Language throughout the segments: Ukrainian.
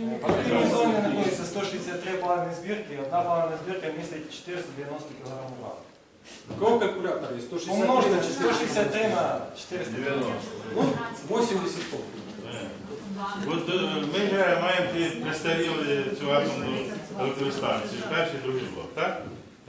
В активній зоні знаходиться 163 плавні збірки, одна плавна збірка містить 490 кг влаги. Какого калькулятора есть? 160 Помножте на 163 на 490. Ну, 80 тонн. От е, ми вже маємо ті престаріли цю атомну електростанцію, перший, другий блок, так?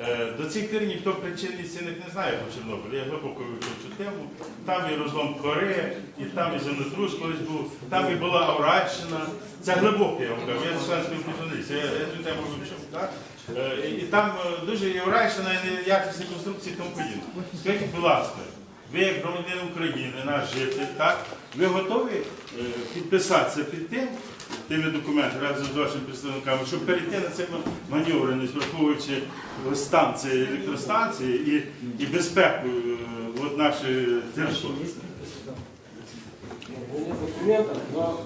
Е, До цих пір ніхто причин істинних не знає по Чорнобилі. Я глибоко вивчив цю тему. Там і розлом кори, і там і землетрус колись був, там і була Авральщина. Це глибоко, я вам кажу. Я член співпрацівниця, я, я цю тему вивчив. Е, І, там е, дуже і Авральщина, і якісні конструкції тому подібне. Скажіть, будь ласка, ви як громадянин України, наш житель, так? Ви готові підписатися під тим, тими документами разом з вашими представниками, щоб перейти на це маневреність, враховуючи станції, електростанції і, і безпеку е, от нашої території? У меня документов, но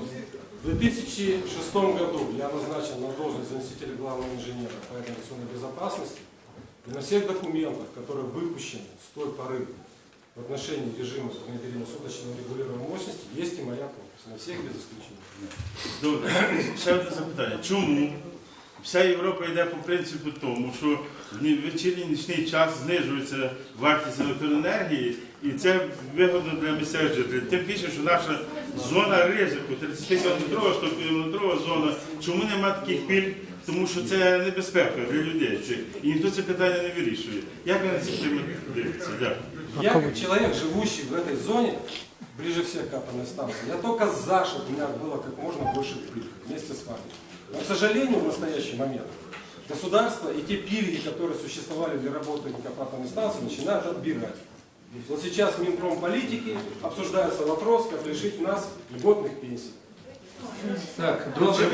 в 2006 году я назначен на должность заместителя главного инженера по радиационной безопасности. И на всех документах, которые выпущены с той поры в отношении режима внедрения суточного регулирования мощности, есть и моя подпись. На всех без исключения. Добре, ще одне запитання. Чому вся Європа йде по принципу тому, що в ні- вечірній нічний час знижується вартість електроенергії, і це вигодно для місцевих жителів. Тим більше, що наша зона ризику, 30-кілометрова, 100-кілометрова зона, чому немає таких пільг? Тому що це небезпека для людей. Це- І ніхто це питання не вирішує. Як ви на ці теми дивитеся? Дякую. Я как человек, живущий в этой зоне, ближе всех к атомной станции, я только за, чтобы у меня было как можно больше пыль вместе с вами. Но, к сожалению, в настоящий момент государство и те пильги, которые существовали для работников атомной станции, начинают отбирать. Вот сейчас в Минпромполитике обсуждается вопрос, как лишить нас льготных пенсий. Так, добре.